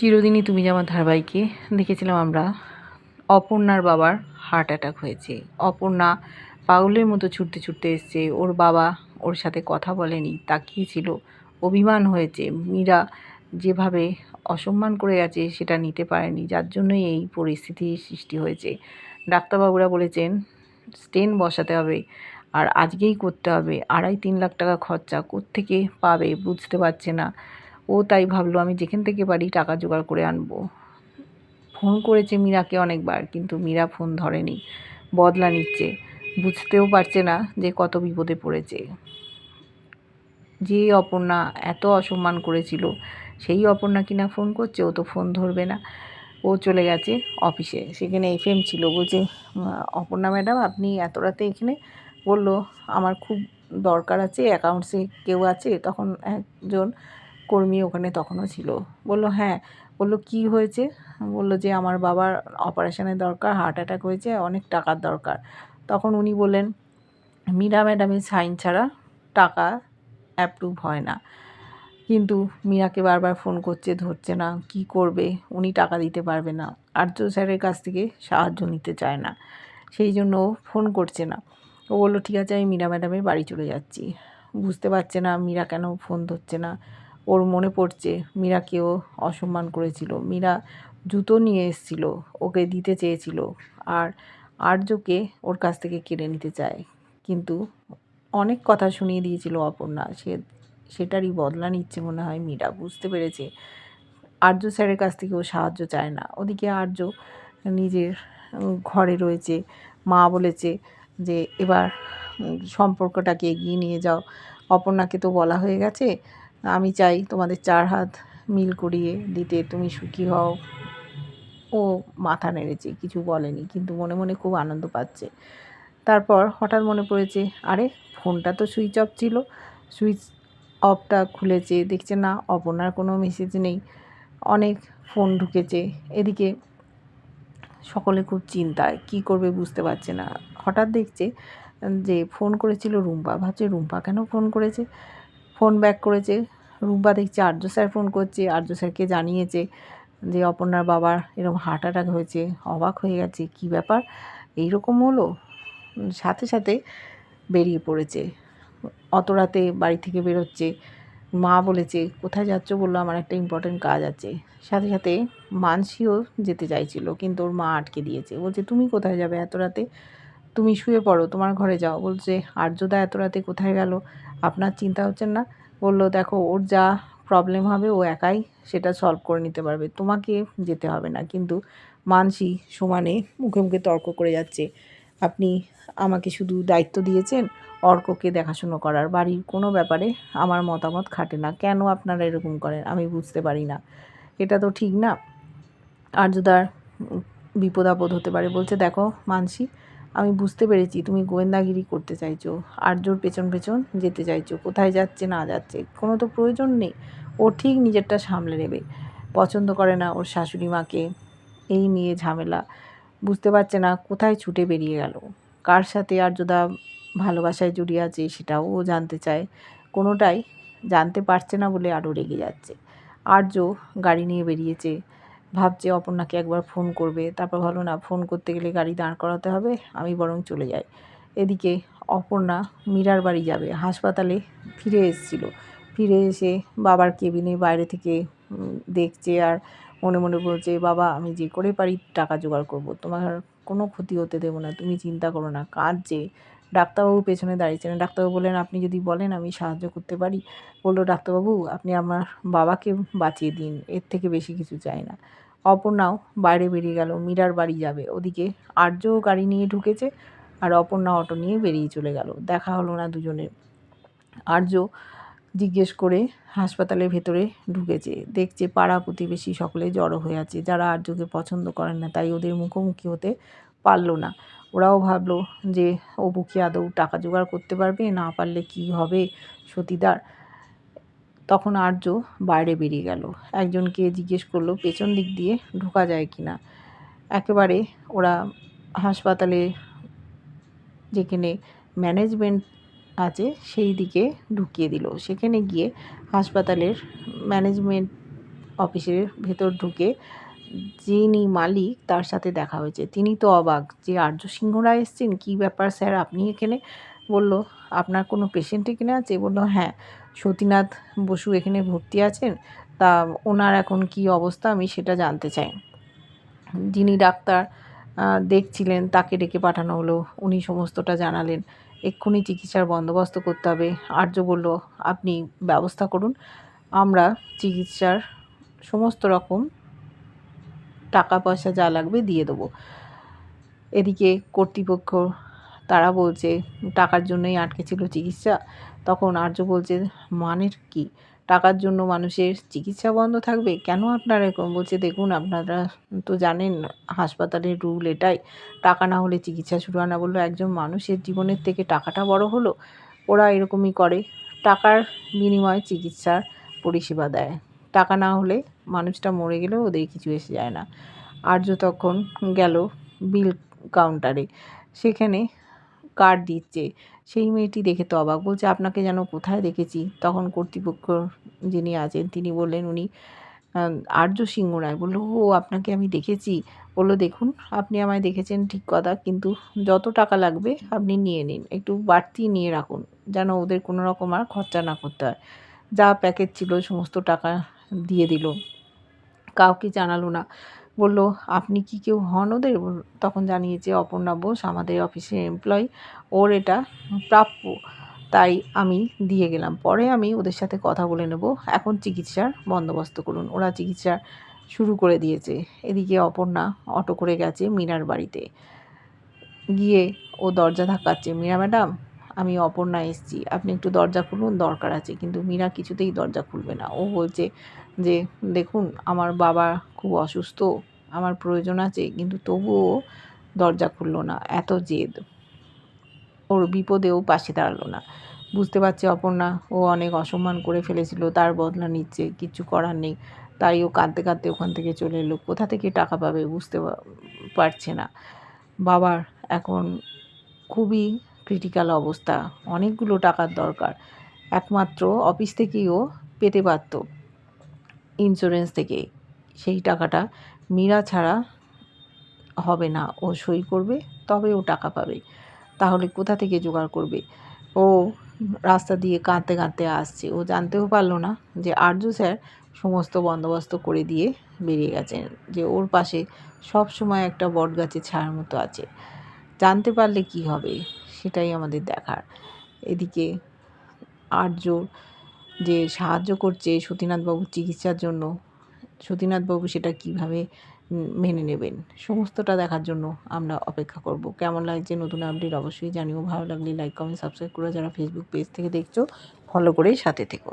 চিরদিনই তুমি আমার ধারাবাহিকে দেখেছিলাম আমরা, অপর্ণার বাবার হার্ট অ্যাটাক হয়েছে। অপর্ণা পাগলের মতো ছুটতে ছুটতে এসছে। ওর বাবা ওর সাথে কথা বলেনি, তাকিয়েছিল, অভিমান হয়েছে। মীরা যেভাবে অসম্মান করে গেছে সেটা নিতে পারেনি, যার জন্যই এই পরিস্থিতির সৃষ্টি হয়েছে। ডাক্তারবাবুরা বলেছেন স্টেন বসাতে হবে আর আজকেই করতে হবে। আড়াই তিন লাখ টাকা খরচা, কোত্থেকে পাবে বুঝতে পারছে না। তাই ভাবলো, আমি যেখান থেকে পারি টাকা জোগাড় করে আনব। ফোন করেছে মীরাকে অনেকবার, কিন্তু মীরা ফোন ধরেনি, বদলা নিচ্ছে। বুঝতেও পারছে না যে কত বিপদে পড়েছে। যে অপর্ণা এত অসম্মান করেছিল, সেই অপর্ণা কিনা ফোন করছে? ও তো ফোন ধরবে না। ও চলে গেছে অফিসে। সেখানে এফএম ছিল। বলছে, অপর্ণা ম্যাডাম, আপনি এত রাতে এখানে? বলল, আমার খুব দরকার আছে, অ্যাকাউন্টসে কেউ আছে? তখন একজন কর্মী ওখানে তখনও ছিল। বলল হ্যাঁ। বলল, কি হয়েছে? বলল যে, আমার বাবার অপারেশনের দরকার, হার্ট অ্যাটাক হয়েছে, অনেক টাকার দরকার। তখন উনি বললেন, মীরা ম্যাডামের সাইন ছাড়া টাকা অ্যাপ্রুভ হয় না। কিন্তু মীরাকে বারবার ফোন করছে, ধরছে না, কি করবে? উনি টাকা দিতে পারবে না। আর্য স্যারের কাছ থেকে সাহায্য নিতে চায় না। সেই জন্য ও ফোন করছে না। ও বলল, ঠিক আছে, আমি মীরা ম্যাডামের বাড়ি চলে যাচ্ছি। বুঝতে পারছে না, মীরা কেন ফোন ধরছে না। ওর মনে পড়ছে মীরাকেও অসম্মান করেছিল। মীরা জুতো নিয়ে এসেছিল, ওকে দিতে চেয়েছিল আর আর্যকে ওর কাছ থেকে কেড়ে নিতে চায়। কিন্তু অনেক কথা শুনিয়ে দিয়েছিল অপর্ণা, সে সেটারই বদলা নিচ্ছে মনে হয় মীরা, বুঝতে পেরেছে। আর্য স্যারের কাছ থেকে ও সাহায্য চায় না। ওদিকে আর্য নিজের ঘরে রয়েছে। মা বলেছে যে, এবার সম্পর্কটাকে এগিয়ে নিয়ে যাও। অপর্ণাকে তো বলা হয়ে গেছে আমি চাই তোমাদের চার হাত মিল করিয়ে দিতে তুমি সুখী হও। ও মাথা নেড়েছে, কিছু বলেনি, কিন্তু মনে মনে খুব আনন্দ পাচ্ছে। তারপর হঠাৎ মনে পড়েছে, আরে, ফোনটা তো সুইচ অফ ছিল। সুইচ অফটা খুলেছে, দেখছে না, অপর্ণার কোনো মেসেজ নেই। অনেক ফোন ঢুকেছে। এদিকে সকলে খুব চিন্তায়, কি করবে বুঝতে পারছে না। হঠাৎ দেখছে যে ফোন করেছিল রুম্পা, ভাবছে রুম্পা কেন ফোন করেছে? ফোন ব্যাক করেছে। রুম্পা দেখছে আর্য স্যার ফোন করছে, আর্য স্যারকে জানিয়েছে যে অপর্ণার বাবার এরকম হার্ট অ্যাটাক হয়েছে, অবাক হয়ে গেছে, কি ব্যাপার? এই রকম হলো? সাথে সাথে বেরিয়ে পড়েছে। অত রাতে বাড়ি থেকে বেরোচ্ছে। মা বলেছে, কোথায় যাচ্ছ? বলল, আমার একটা ইম্পর্টেন্ট কাজ আছে। সাথে সাথে মানসিও যেতে চাইছিল, কিন্তু ওর মা আটকে দিয়েছে। বলছে, তুমি কোথায় যাবে এত রাতে? তুমি শুয়ে পড়ো, তোমার ঘরে যাও। বলছে, আর্যদা এত রাতে কোথায় গেল? আপনার চিন্তা হচ্ছে না? বলল, দেখো, ওর যা প্রবলেম হবে, ও একাই সেটা সলভ করে নিতে পারবে। তোমাকে যেতে হবে না। কিন্তু মানসি সমানে মুখে মুখে তর্ক করে যাচ্ছে। আপনি আমাকে শুধু দায়িত্ব দিয়েছেন, অর্ককে দেখাশুনো করার। বাড়ির কোনো ব্যাপারে আমার মতামত খাটে না। কেন আপনারা এরকম করেন? আমি বুঝতে পারি না। এটা তো ঠিক না? আর্যদার বিপদ আপদ হতে পারে। বলছে, দেখো, মানসি আমি বুঝতে পেরেছি তুমি গোয়েন্দাগিরি করতে চাইছো, আর্যর পেছন পেছন যেতে চাইছো, কোথায় যাচ্ছে না যাচ্ছে, কোনো তো প্রয়োজন নেই। ও ঠিক নিজেরটা সামলে নেবে। পছন্দ করে না ওর শাশুড়ি মাকে। এই নিয়ে ঝামেলা। বুঝতে পারছে না কোথায় ছুটে বেরিয়ে গেল। কার সাথে আর্যদা ভালোবাসায় জড়িয়ে আছে সেটাও ও জানতে চায়। কোনোটাই জানতে পারছে না বলে আরও রেগে যাচ্ছে। আর্য গাড়ি নিয়ে বেরিয়েছে। ভাবছে অপর্ণাকে একবার ফোন করবে। তারপর ভালো না, ফোন করতে গেলে গাড়ি দাঁড় করাতে হবে, আমি বরং চলে যাই। এদিকে অপর্ণা মীরার বাড়ি যাবে, হাসপাতালে ফিরে এসেছিল। ফিরে এসে বাবার কেবিনে বাইরে থেকে দেখছে আর মনে মনে বলছে, বাবা, আমি যে করে পারি টাকা জোগাড় করব, তোমার কোনো ক্ষতি হতে দেবো না, তুমি চিন্তা করো না কাঁদছে ডাক্তারবাবু পেছনে দাঁড়িয়েছিলেন। ডাক্তারবাবু বললেন, আপনি যদি বলেন, আমি সাহায্য করতে পারি। বলল, ডাক্তারবাবু, আপনি আমার বাবাকে বাঁচিয়ে দিন, এর থেকে বেশি কিছু চাই না। অপর্ণাও বাইরে বেরিয়ে গেল, মীরার বাড়ি যাবে। ওদিকে আর্যও গাড়ি নিয়ে ঢুকেছে আর অপর্ণা অটো নিয়ে বেরিয়ে চলে গেল। দেখা হলো না দুজনের আর্য জিজ্ঞেস করে হাসপাতালের ভেতরে ঢুকেছে। দেখছে পাড়া প্রতিবেশী সকলে জড়ো হয়ে আছে। যারা আর্যকে পছন্দ করেন না, তাই ওদের মুখোমুখি হতে পারল না। ওরাও ভাবলো যে অপু কি আদৌ টাকা জোগাড় করতে পারবে? না পারলে কি হবে সতীদার? তখন আর্য বাইরে বেরিয়ে গেল। একজনকে জিজ্ঞেস করল, পেছন দিক দিয়ে ঢোকা যায় কি না? একেবারে ওরা হাসপাতালে যেখানে ম্যানেজমেন্ট আছে, সেই দিকে ঢুকিয়ে দিল। সেখানে গিয়ে হাসপাতালের ম্যানেজমেন্ট অফিসের ভেতর ঢুকে যিনি মালিক, তার সাথে দেখা হয়েছে। তিনি তো অবাক যে আর্য সিংহরা এসছেন, কী ব্যাপার স্যার আপনি এখানে? বলল, আপনার কোনো পেশেন্ট এখানে আছে? বলল হ্যাঁ সতীনাথ বসু এখানে ভর্তি আছেন, তা ওনার এখন কি অবস্থা আমি সেটা জানতে চাই। যিনি ডাক্তার দেখছিলেন, তাকে ডেকে পাঠানো হলো। উনি সমস্তটা জানালেন। এক্ষুনি চিকিৎসার বন্দোবস্ত করতে হবে। আর্য বলল, আপনি ব্যবস্থা করুন। আমরা চিকিৎসার সমস্ত রকম টাকা পয়সা যা লাগবে দিয়ে দেবো। এদিকে কর্তৃপক্ষ, তারা বলছে, টাকার জন্যই আটকে ছিল চিকিৎসা। তখন আর্য বলছে, মানের কি? টাকার জন্য মানুষের চিকিৎসা বন্ধ থাকবে? কেন আপনারা এরকম বলছে? দেখুন, আপনারা তো জানেন, হাসপাতালের রুল এটাই। টাকা না হলে চিকিৎসা শুরু হয় না বলল একজন মানুষের জীবনের থেকে টাকাটা বড় হলো। ওরা এরকমই করে। টাকার বিনিময়ে চিকিৎসার পরিষেবা দেয়। টাকা না হলে মানুষটা মরে গেলেও ওদের কিছু এসে যায় না। আর্য তখন গেল বিল কাউন্টারে। সেখানে কার্ড দিচ্ছে? সেই মেয়েটি দেখে তো অবাক। বলছে, আপনাকে যেন কোথায় দেখেছি? তখন কর্তৃপক্ষ যিনি আছেন, তিনি বললেন, উনি আর্য সিংহ রায়। বলল, ও, আপনাকে আমি দেখেছি। বলল, দেখুন, আপনি আমায় দেখেছেন ঠিক কথা, কিন্তু যত টাকা লাগবে আপনি নিয়ে নিন। একটু বাড়তি নিয়ে রাখুন, যেন ওদের কোনো রকম আর খরচা না করতে হয়। যা প্যাকেজ ছিল, সমস্ত টাকা দিয়ে দিল। কাউকে জানালো না। বলল, আপনি কি কেউ হন ওদের? তখন জানিয়েছে, অপর্ণা বোস আমাদের অফিসের এমপ্লয়ি ওর এটা প্রাপ্য। তাই আমি দিয়ে গেলাম। পরে আমি ওদের সাথে কথা বলে নেব। এখন চিকিৎসার বন্দোবস্ত করুন। ওরা চিকিৎসা শুরু করে দিয়েছে। এদিকে অপর্ণা অটো করে গেছে মীরার বাড়িতে। গিয়ে ও দরজা ধাক্কাচ্ছে। মীরা ম্যাডাম আমি অপর্ণা এসছি। আপনি একটু দরজা খুলুন, দরকার আছে। কিন্তু মীরা কিছুতেই দরজা খুলবে না। ও বলছে যে, দেখুন, আমার বাবা খুব অসুস্থ, আমার প্রয়োজন আছে, কিন্তু তবুও দরজা খুললো না। এত জেদ। ওর বিপদেও পাশে দাঁড়াল না। বুঝতে পারছে অপর্ণা, ও অনেক অসম্মান করে ফেলেছিল, তার বদলা নিচ্ছে, কিছু করার নেই। তাই ও কাঁদতে কাঁদতে ওখান থেকে চলে এলো। কোথা থেকে টাকা পাবে বুঝতে পারছে না। বাবার এখন খুবই ক্রিটিক্যাল অবস্থা। অনেকগুলো টাকার দরকার। একমাত্র অফিস থেকেই ও পেতে পারতো। ইন্স্যুরেন্স থেকে সেই টাকাটা মীরা ছাড়া হবে না। ও সই করবে, তবে ও টাকা পাবে। তাহলে কোথা থেকে জোগাড় করবে? ও রাস্তা দিয়ে কাঁদতে কাঁদতে আসছে। ও জানতেও পারল না যে আর্য স্যার সমস্ত বন্দোবস্ত করে দিয়ে বেরিয়ে গেছেন, যে ওর পাশে সব সময় একটা বট গাছের ছায়ার মতো আছে। জানতে পারলে কি হবে? সেটাই আমাদের দেখার। এদিকে আর্য যে সাহায্য করছে সতীনাথবাবুর চিকিৎসার জন্য, সতীনাথবাবু সেটা কীভাবে মেনে নেবেন? সমস্তটা দেখার জন্য আমরা অপেক্ষা করব। কেমন লাগছে নতুন আপডেট অবশ্যই জানিও। ভালো লাগলে লাইক কমেন্ট সাবস্ক্রাইব করে যারা ফেসবুক পেজ থেকে দেখছ ফলো করেই সাথে থেকো।